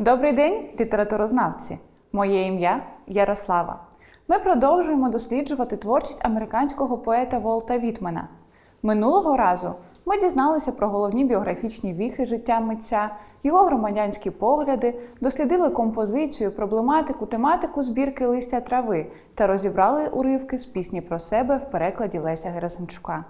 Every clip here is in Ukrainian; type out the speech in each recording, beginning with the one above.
Добрий день, літературознавці! Моє ім'я Ярослава. Ми продовжуємо досліджувати творчість американського поета Волта Вітмена. Минулого разу ми дізналися про головні біографічні віхи життя митця, його громадянські погляди, дослідили композицію, проблематику, тематику збірки листя трави та розібрали уривки з пісні про себе в перекладі Леся Герасимчука.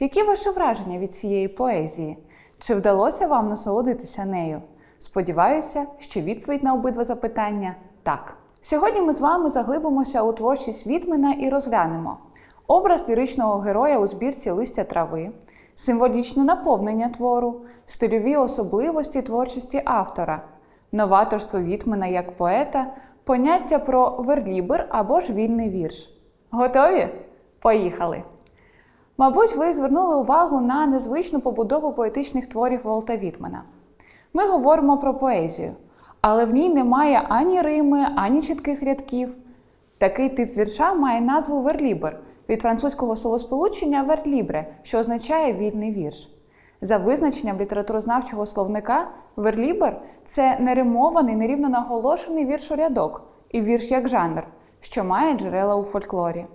Які ваші враження від цієї поезії? Чи вдалося вам насолодитися нею? Сподіваюся, що відповідь на обидва запитання так. Сьогодні ми з вами заглибимося у творчість Вітмена і розглянемо образ ліричного героя у збірці листя трави, символічне наповнення твору, стильові особливості творчості автора, новаторство Вітмена як поета, поняття про верлібер або ж вільний вірш. Готові? Поїхали! Мабуть, ви звернули увагу на незвичну побудову поетичних творів Волта Вітмена. Ми говоримо про поезію, але в ній немає ані рими, ані чітких рядків. Такий тип вірша має назву верлібер від французького словосполучення верлібре, що означає вільний вірш. За визначенням літературознавчого словника, верлібер це неримований, нерівно наголошений віршорядок і вірш як жанр, що має джерела у фольклорі.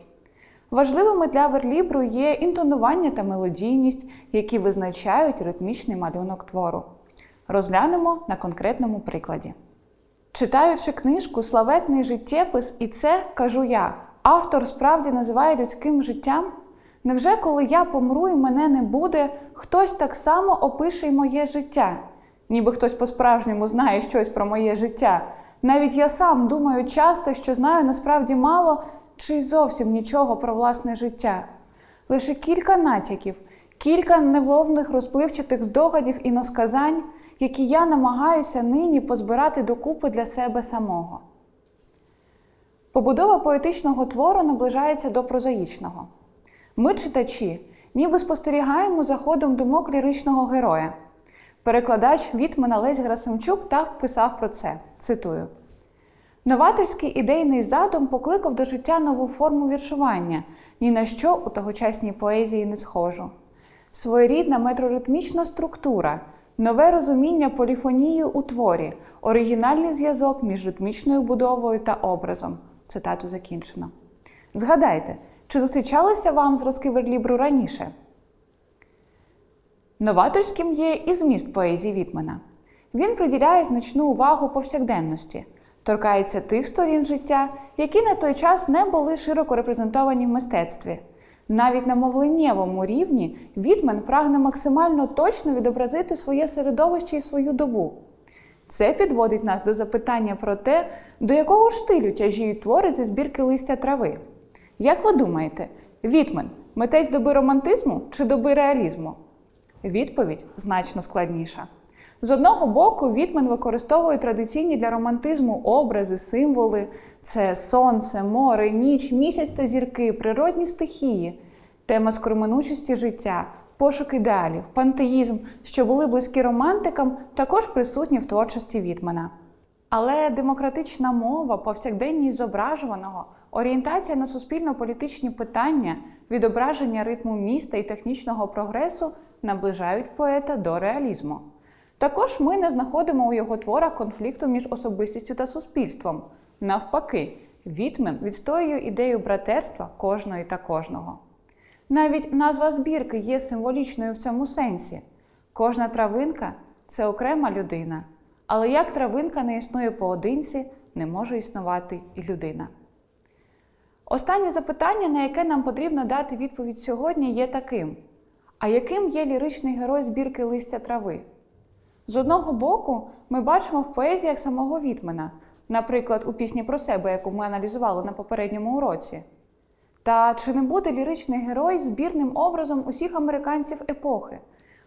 Важливими для верлібру є інтонування та мелодійність, які визначають ритмічний малюнок твору. Розглянемо на конкретному прикладі. Читаючи книжку Славетний життєпис, і це кажу я, автор справді називає людським життям. Невже, коли я помру і мене не буде, хтось так само опише й моє життя? Ніби хтось по-справжньому знає щось про моє життя. Навіть я сам думаю часто, що знаю насправді мало чи й зовсім нічого про власне життя. Лише кілька натяків, кілька невловних розпливчатих здогадів і носказань, які я намагаюся нині позбирати докупи для себе самого. Побудова поетичного твору наближається до прозаїчного. Ми, читачі, ніби спостерігаємо за ходом думок ліричного героя. Перекладач Вітмена Лесь Герасимчук так писав про це. Цитую. Новаторський ідейний задум покликав до життя нову форму віршування, ні на що у тогочасній поезії не схожу. Своєрідна метроритмічна структура, нове розуміння поліфонії у творі, оригінальний зв'язок між ритмічною будовою та образом. Цитату закінчено. Згадайте, чи зустрічалися вам зразки верлібру раніше? Новаторським є і зміст поезії Вітмена. Він приділяє значну увагу повсякденності, торкається тих сторін життя, які на той час не були широко репрезентовані в мистецтві. Навіть на мовленнєвому рівні Вітмен прагне максимально точно відобразити своє середовище і свою добу. Це підводить нас до запитання про те, до якого ж стилю тяжіють твори зі збірки листя трави. Як ви думаєте, Вітмен митець доби романтизму чи доби реалізму? Відповідь значно складніша. З одного боку, Вітмен використовує традиційні для романтизму образи, символи це сонце, море, ніч, місяць та зірки, природні стихії, тема скороминучості життя, пошук ідеалів, пантеїзм, що були близькі романтикам, також присутні в творчості Вітмена. Але демократична мова, повсякденність зображуваного, орієнтація на суспільно-політичні питання, відображення ритму міста і технічного прогресу наближають поета до реалізму. Також ми не знаходимо у його творах конфлікту між особистістю та суспільством. Навпаки, Вітмен відстоює ідею братерства кожної та кожного. Навіть назва збірки є символічною в цьому сенсі. Кожна травинка це окрема людина, але як травинка не існує поодинці, не може існувати і людина. Останнє запитання, на яке нам потрібно дати відповідь сьогодні, є таким: а яким є ліричний герой збірки листя трави? З одного боку, ми бачимо в поезіях самого Вітмена, наприклад, у пісні про себе, яку ми аналізували на попередньому уроці. Та чи не буде ліричний герой збірним образом усіх американців епохи,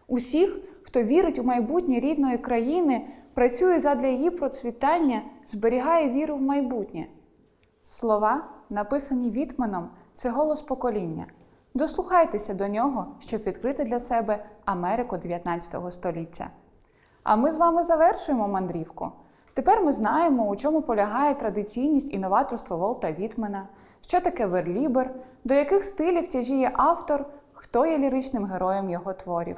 усіх, хто вірить у майбутнє рідної країни, працює задля її процвітання, зберігає віру в майбутнє? Слова, написані Вітменом, це голос покоління. Дослухайтеся до нього, щоб відкрити для себе Америку 19 століття. А ми з вами завершуємо мандрівку. Тепер ми знаємо, у чому полягає традиційність і новаторство Волта Вітмена, що таке верлібер, до яких стилів тяжіє автор, хто є ліричним героєм його творів.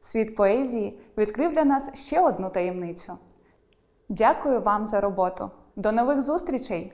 Світ поезії відкрив для нас ще одну таємницю. Дякую вам за роботу. До нових зустрічей!